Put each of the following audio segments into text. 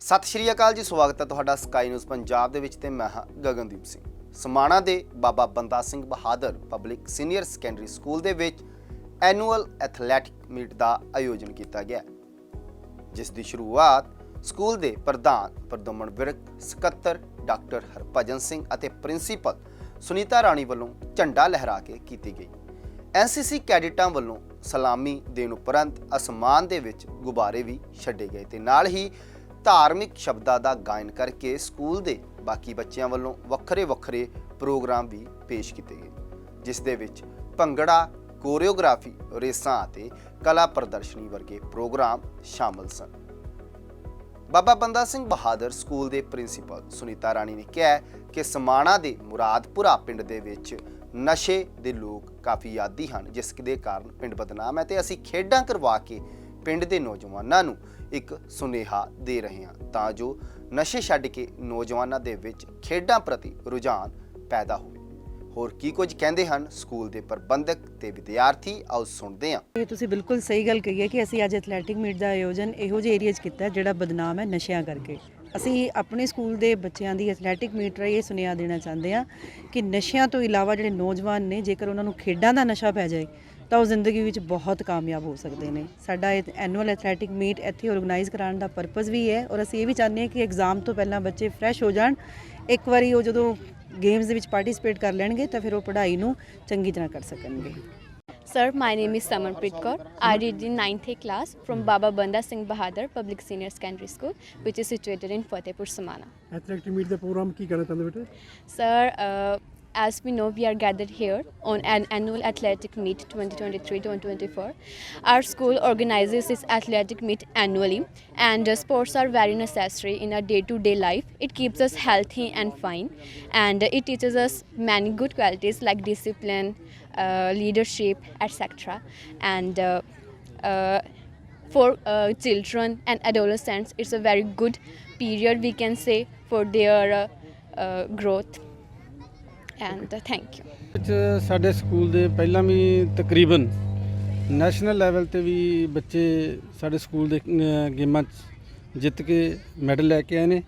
ਸਤਿ ਸ਼੍ਰੀ ਅਕਾਲ ਜੀ, ਸਵਾਗਤ ਹੈ ਤੁਹਾਡਾ ਸਕਾਈ ਨਿਊਜ਼ ਪੰਜਾਬ ਦੇ ਵਿੱਚ ਤੇ ਮੈਂ ਹਾਂ ਗਗਨਦੀਪ ਸਿੰਘ। ਸਮਾਣਾ ਦੇ Baba Banda Singh Bahadur public senior secondary school ਦੇ ਵਿੱਚ ਐਨੂਅਲ ਐਥਲੈਟਿਕ ਮੀਟ ਦਾ ਆਯੋਜਨ ਕੀਤਾ ਗਿਆ ਜਿਸ ਦੀ ਸ਼ੁਰੂਆਤ ਸਕੂਲ ਦੇ ਪ੍ਰਧਾਨ ਪ੍ਰਦਮਨ ਵਿਰਕ, ਸਕੱਤਰ ਡਾਕਟਰ ਹਰਭਜਨ ਸਿੰਘ ਅਤੇ ਪ੍ਰਿੰਸੀਪਲ ਸੁਨੀਤਾ ਰਾਣੀ ਵੱਲੋਂ ਝੰਡਾ ਲਹਿਰਾ ਕੇ ਕੀਤੀ ਗਈ। ਐਨਸੀਸੀ ਕੈਡਿਟਾਂ ਵੱਲੋਂ ਸਲਾਮੀ ਦੇਣ ਉਪਰੰਤ ਅਸਮਾਨ ਦੇ ਵਿੱਚ ਗੁਬਾਰੇ ਵੀ ਛੱਡੇ ਗਏ ਤੇ ਨਾਲ ਹੀ ਧਾਰਮਿਕ ਸ਼ਬਦਾਂ ਦਾ ਗਾਇਨ ਕਰਕੇ ਸਕੂਲ ਦੇ ਬਾਕੀ ਬੱਚਿਆਂ ਵੱਲੋਂ ਵੱਖਰੇ ਵੱਖਰੇ ਪ੍ਰੋਗਰਾਮ ਵੀ ਪੇਸ਼ ਕੀਤੇ ਗਏ, ਜਿਸ ਦੇ ਵਿੱਚ ਭੰਗੜਾ, ਕੋਰੀਓਗ੍ਰਾਫੀ, ਰੇਸਾਂ ਅਤੇ ਕਲਾ ਪ੍ਰਦਰਸ਼ਨੀ ਵਰਗੇ ਪ੍ਰੋਗਰਾਮ ਸ਼ਾਮਲ ਸਨ। ਬਾਬਾ ਬੰਦਾ ਸਿੰਘ ਬਹਾਦਰ ਸਕੂਲ ਦੇ ਪ੍ਰਿੰਸੀਪਲ ਸੁਨੀਤਾ ਰਾਣੀ ਨੇ ਕਿਹਾ ਕਿ ਸਮਾਣਾ ਦੇ ਮੁਰਾਦਪੁਰਾ ਪਿੰਡ ਦੇ ਵਿੱਚ ਨਸ਼ੇ ਦੇ ਲੋਕ ਕਾਫੀ ਆਦੀ ਹਨ, ਜਿਸ ਦੇ ਕਾਰਨ ਪਿੰਡ ਬਦਨਾਮ ਹੈ ਤੇ ਅਸੀਂ ਖੇਡਾਂ ਕਰਵਾ ਕੇ ਪਿੰਡ ਦੇ ਨੌਜਵਾਨਾਂ ਨੂੰ ਇੱਕ ਸੁਨੇਹਾ ਦੇ ਰਹੇ ਹਾਂ ਤਾਂ ਜੋ ਨਸ਼ੇ ਛੱਡ ਕੇ ਨੌਜਵਾਨਾਂ ਦੇ ਵਿੱਚ ਖੇਡਾਂ ਪ੍ਰਤੀ ਰੁਝਾਨ ਪੈਦਾ ਹੋਵੇ। ਹੋਰ ਕੀ ਕੁਝ ਕਹਿੰਦੇ ਹਨ ਸਕੂਲ ਦੇ ਪ੍ਰਬੰਧਕ ਤੇ ਵਿਦਿਆਰਥੀ? ਆਓ ਸੁਣਦੇ ਹਾਂ। ਇਹ ਤੁਸੀਂ ਬਿਲਕੁਲ ਸਹੀ ਗੱਲ ਕਹੀ ਹੈ ਕਿ ਅਸੀਂ ਅੱਜ ਐਥਲੈਟਿਕ ਮੀਟ ਦਾ ਆਯੋਜਨ ਇਹੋ ਜਿਹੇ ਏਰੀਆ 'ਚ ਕੀਤਾ ਜਿਹੜਾ ਬਦਨਾਮ ਹੈ ਨਸ਼ਿਆਂ ਕਰਕੇ। ਅਸੀਂ ਆਪਣੇ ਸਕੂਲ ਦੇ ਬੱਚਿਆਂ ਦੀ ਐਥਲੈਟਿਕ ਮੀਟ ਰਾਹੀਂ ਇਹ ਸੁਨੇਹਾ ਦੇਣਾ ਚਾਹੁੰਦੇ ਹਾਂ ਕਿ ਨਸ਼ਿਆਂ ਤੋਂ ਇਲਾਵਾ ਜਿਹੜੇ ਨੌਜਵਾਨ ਨੇ ਜੇਕਰ ਉਹਨਾਂ ਨੂੰ ਖੇਡਾਂ ਦਾ ਨਸ਼ਾ ਪੈ ਜਾਏ ਤਾਂ ਉਹ ਜ਼ਿੰਦਗੀ ਵਿੱਚ ਬਹੁਤ ਕਾਮਯਾਬ ਹੋ ਸਕਦੇ ਨੇ ਸਾਡਾ ਇਹ ਐਨੂਅਲ ਐਥਲੈਟਿਕ ਮੀਟ ਇੱਥੇ ਆਰਗੇਨਾਈਜ਼ ਕਰਾਉਣ ਦਾ ਪਰਪਸ ਵੀ ਹੈ ਔਰ ਅਸੀਂ ਇਹ ਵੀ ਚਾਹੁੰਦੇ ਹਾਂ ਕਿ ਐਗਜ਼ਾਮ ਤੋਂ ਪਹਿਲਾਂ ਬੱਚੇ ਫਰੈਸ਼ ਹੋ ਜਾਣ ਇੱਕ ਵਾਰੀ ਉਹ ਜਦੋਂ ਗੇਮਸ ਦੇ ਵਿੱਚ ਪਾਰਟਿਸਿਪੇਟ ਕਰ ਲੈਣਗੇ ਤਾਂ ਫਿਰ ਉਹ ਪੜ੍ਹਾਈ ਨੂੰ ਚੰਗੀ ਤਰ੍ਹਾਂ ਕਰ ਸਕਣਗੇ Sir, my name is Samanpreet Kaur. I read in 9th A class from Baba Banda Singh Bahadur Public Senior Secondary School, which is situated in Fatehpur, Samana. Athletic meet the programme ਕੀ ਕਰਨਾ ਚਾਹੁੰਦੇ ਬੇਟੇ Sir, uh, as we know, we are gathered here on an annual athletic meet 2023-2024. Our school organizes this athletic meet annually, and uh, sports are very necessary in our day-to-day life. It keeps us healthy and fine, and uh, it teaches us many good qualities like discipline, uh, leadership, etc. And uh, uh, for uh, children and adolescents, it's a very good period we can say for their growth. And uh, thank you. ਸਾਡੇ school ਦੇ ਪਹਿਲਾਂ ਵੀ ਤਕਰੀਬਨ national level ਤੇ ਵੀ ਬੱਚੇ ਸਾਡੇ school ਦੇ ਗੇਮਾਂ 'ਚ ਜਿੱਤ ਕੇ ਮੈਡਲ ਲੈ ਕੇ ਆਏ ਨੇ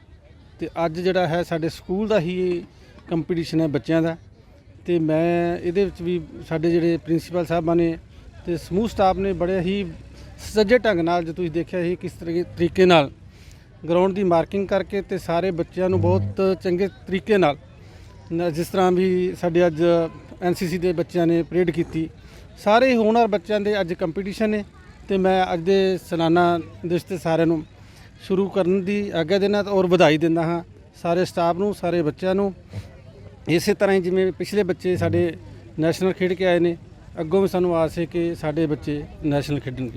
ਤੇ ਅੱਜ ਜਿਹੜਾ ਹੈ ਸਾਡੇ ਸਕੂਲ ਦਾ ਹੀ ਕੰਪੀਟੀਸ਼ਨ ਹੈ ਬੱਚਿਆਂ ਦਾ ਤੇ ਮੈਂ ਇਹਦੇ ਵਿੱਚ ਵੀ ਸਾਡੇ ਜਿਹੜੇ ਪ੍ਰਿੰਸੀਪਲ ਸਾਹਿਬਾਂ ਨੇ ਤੇ ਸਮੂਹ ਸਟਾਫ ਨੇ ਬੜੇ ਹੀ ਸੱਜੇ ਢੰਗ ਨਾਲ ਜੇ ਤੁਸੀਂ ਦੇਖਿਆ ਸੀ ਕਿਸ ਤਰੀ- ਤਰੀਕੇ ਨਾਲ ਗਰਾਊਂਡ ਦੀ ਮਾਰਕਿੰਗ ਕਰਕੇ ਤੇ ਸਾਰੇ ਬੱਚਿਆਂ ਨੂੰ ਬਹੁਤ ਚੰਗੇ ਤਰੀਕੇ ਨਾਲ ਨ- ਜਿਸ ਤਰ੍ਹਾਂ ਵੀ ਸਾਡੇ ਅੱਜ ਐਨਸੀਸੀ ਦੇ ਬੱਚਿਆਂ ਨੇ ਪਰੇਡ ਕੀਤੀ, ਸਾਰੇ ਹੋਣਹਾਰ ਬੱਚਿਆਂ ਦੇ ਅੱਜ ਕੰਪੀਟੀਸ਼ਨ ਨੇ ਤੇ ਮੈਂ ਅੱਜ ਦੇ ਸਾਲਾਨਾ ਦਿਵਸ ਤੇ ਸਾਰਿਆਂ ਨੂੰ ਸ਼ੁਰੂ ਕਰਨ ਦੀ ਆਗਿਆ ਦੇਣਾ ਔਰ ਵਧਾਈ ਦਿੰਦਾ ਹਾਂ ਸਾਰੇ ਸਟਾਫ ਨੂੰ, ਸਾਰੇ ਬੱਚਿਆਂ ਨੂੰ। ਇਸੇ ਤਰ੍ਹਾਂ ਹੀ ਜਿਵੇਂ ਪਿਛਲੇ ਬੱਚੇ ਸਾਡੇ ਨੈਸ਼ਨਲ ਖੇਡ ਕੇ ਆਏ ਨੇ, ਅੱਗੋਂ ਵੀ ਸਾਨੂੰ ਆਸ ਹੈ ਕਿ ਸਾਡੇ ਬੱਚੇ ਨੈਸ਼ਨਲ ਖੇਡਣਗੇ।